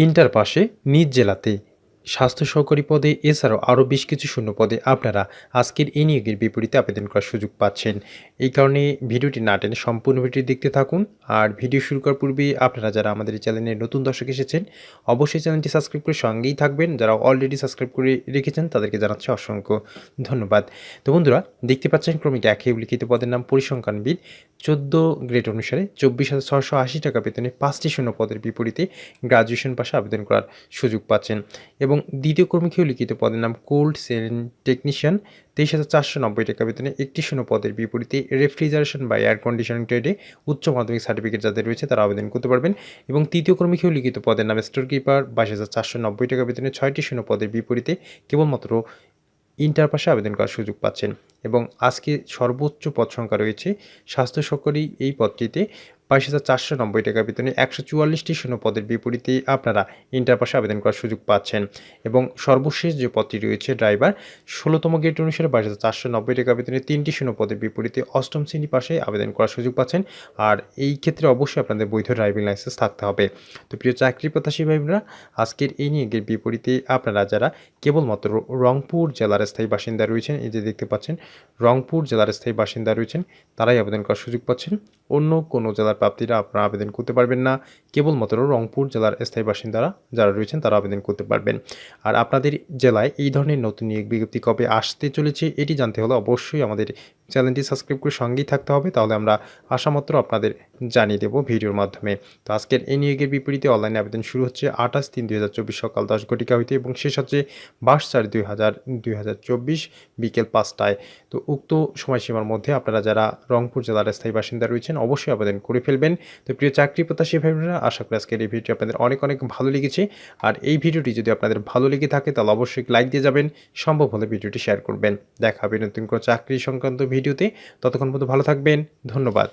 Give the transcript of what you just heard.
Inter পাশে নিজ জেলাতে স্বাস্থ্য সহকারী পদে, এছাড়াও আরও বেশ কিছু শূন্য পদে আপনারা আজকের এই নিয়োগের বিপরীতে আবেদন করার সুযোগ পাচ্ছেন। এই কারণে ভিডিওটি না টেনে সম্পূর্ণ ভিডিও দেখতে থাকুন। আর ভিডিও শুরু করার পূর্বে আপনারা যারা আমাদের চ্যানেলে নতুন দর্শক এসেছেন, অবশ্যই চ্যানেলটি সাবস্ক্রাইব করে সঙ্গেই থাকবেন। যারা অলরেডি সাবস্ক্রাইব করে রেখেছেন, তাদেরকে জানাচ্ছি অসংখ্য ধন্যবাদ। তো বন্ধুরা, দেখতে পাচ্ছেন ক্রমিক একে লিখিত পদের নাম পরিসংখ্যানবিদ। চোদ্দ গ্রেড অনুসারে চব্বিশ হাজার ছশো আশি টাকা বেতনে পাঁচটি শূন্য পদের বিপরীতে গ্রাজুয়েশন পাশে আবেদন করার সুযোগ পাচ্ছেন। এবং দ্বিতীয় কর্মীকেও লিখিত পদের নাম কোল্ড সেন টেকনিশিয়ান, তেইশ হাজার চারশো নব্বই টাকা বেতনে একটি শূন্য পদের বিপরীতে রেফ্রিজারেশন বা এয়ার কন্ডিশনিং ট্রেডে উচ্চ মাধ্যমিক সার্টিফিকেট যাদের রয়েছে তারা আবেদন করতে পারবেন। এবং তৃতীয় কর্মীকেও লিখিত পদের নাম স্টোর কিপার, বাইশ হাজার চারশো নব্বই টাকা বেতনে ছয়টি শূন্য পদের বিপরীতে কেবলমাত্র ইন্টার পাশে আবেদন করার সুযোগ পাচ্ছেন। এবং আজকে সর্বোচ্চ পদ সংখ্যা রয়েছে স্বাস্থ্য সহকারী এই পদটিতে বাইশ হাজার চারশো নব্বই টাকা বেতনে একশো চুয়াল্লিশটি শূন্য পদের বিপরীতে আপনারা ইন্টার পাশে আবেদন করার সুযোগ পাচ্ছেন। এবং সর্বশেষ যে পদটি রয়েছে, ড্রাইভার, ষোলোতম গেট অনুসারে বাইশ হাজার চারশো নব্বই টাকা বেতনে তিনটি শূন্য পদের বিপরীতে অষ্টম শ্রেণি পাশে আবেদন করার সুযোগ পাচ্ছেন। আর এই ক্ষেত্রে অবশ্যই আপনাদের বৈধ ড্রাইভিং লাইসেন্স থাকতে হবে। তো প্রিয় চাকরি প্রত্যাশী ভাইরা আজকের এই নিয়োগের বিপরীতে আপনারা যারা কেবলমাত্র রংপুর জেলার স্থায়ী বাসিন্দা রয়েছেন, এই যে দেখতে পাচ্ছেন, রংপুর জেলার স্থায়ী বাসিন্দা রয়েছেন, তারাই আবেদন করার সুযোগ পাচ্ছেন। অন্য কোনো জেলার প্রাপ্তিরা আপনারা আবেদন করতে পারবেন না। কেবলমাত্র রংপুর জেলার স্থায়ী বাসিন্দারা যারা রয়েছেন তারা আবেদন করতে পারবেন। আর আপনাদের জেলায় এই ধরনের নতুন নিয়োগ বিজ্ঞপ্তি কবে আসতে চলেছে এটি জানতে হলে অবশ্যই আমাদের চ্যানেলটি সাবস্ক্রাইব করে সঙ্গেই থাকতে হবে। তাহলে আমরা আশামাত্র আপনাদের জানিয়ে দেবো ভিডিওর মাধ্যমে। তো আজকের এই নিয়োগের বিপরীতে অনলাইনে আবেদন শুরু হচ্ছে আঠাশ তিন দুই সকাল দশ ঘটিকা হইতে এবং শেষ হচ্ছে বাইশ চার দুই হাজার দুই হাজার চব্বিশ বিকেল পাঁচটায়। তো উক্ত সময়সীমার মধ্যে আপনারা যারা রংপুর জেলার স্থায়ী বাসিন্দা রয়েছেন অবশ্যই আবেদন করে ফেলবেন। তো প্রিয় চাকরি প্রত্যাশী ভাই বোনেরা আশা করি আজকের এই ভিডিওটি আপনাদের অনেক অনেক ভালো লেগেছে। আর এই ভিডিওটি যদি আপনাদের ভালো লেগে থাকে, তাহলে অবশ্যই লাইক দিয়ে যাবেন, সম্ভব হলে ভিডিওটি শেয়ার করবেন। দেখা হবে নতুন কোনো চাকরি সংক্রান্ত ভিডিওতে। ততক্ষণ পর্যন্ত ভালো থাকবেন, ধন্যবাদ।